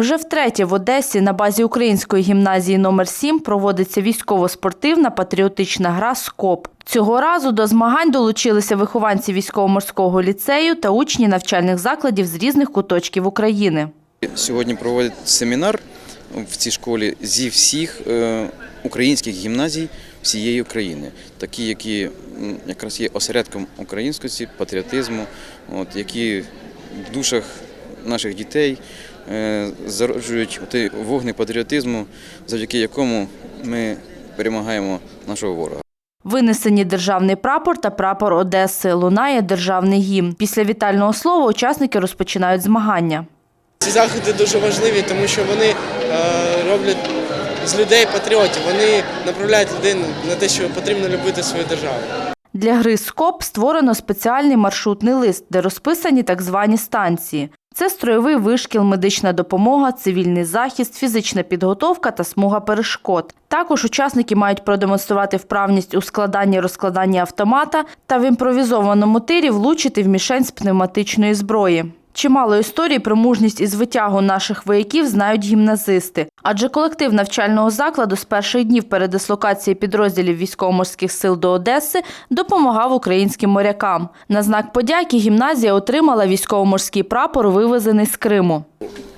Вже втретє в Одесі на базі української гімназії номер 7 проводиться військово-спортивна патріотична гра «Скоп». Цього разу до змагань долучилися вихованці військово-морського ліцею та учні навчальних закладів з різних куточків України. Сьогодні проводять семінар в цій школі зі всіх е, українських гімназій всієї України, такі, які якраз є осередком українськості, патріотизму, от, які в душах наших дітей зароджують той вогник патріотизму, завдяки якому ми перемагаємо нашого ворога. Винесені державний прапор та прапор Одеси. Лунає державний гімн. Після вітального слова учасники розпочинають змагання. Ці заходи дуже важливі, тому що вони е, роблять з людей патріотів. Вони направляють людину на те, що потрібно любити свою державу. Для гри «Скоп» створено спеціальний маршрутний лист, де розписані так звані станції. Це строєвий вишкіл, медична допомога, цивільний захист, фізична підготовка та смуга перешкод. Також учасники мають продемонструвати вправність у складанні розкладанні автомата та в імпровізованому тирі влучити в мішень з пневматичної зброї. Чимало історій про мужність і звитягу наших вояків знають гімназисти, адже колектив навчального закладу з перших днів передислокації підрозділів військово-морських сил до Одеси допомагав українським морякам. На знак подяки гімназія отримала військово-морський прапор, вивезений з Криму.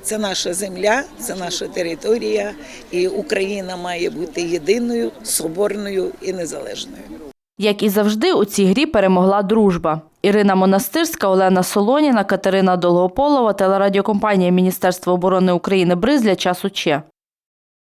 Це наша земля, це наша територія, і Україна має бути єдиною, соборною і незалежною. Як і завжди, у цій грі перемогла дружба. Ірина Монастирська, Олена Солоніна, Катерина Долгополова, телерадіокомпанія Міністерства оборони України Бризля. часу уче.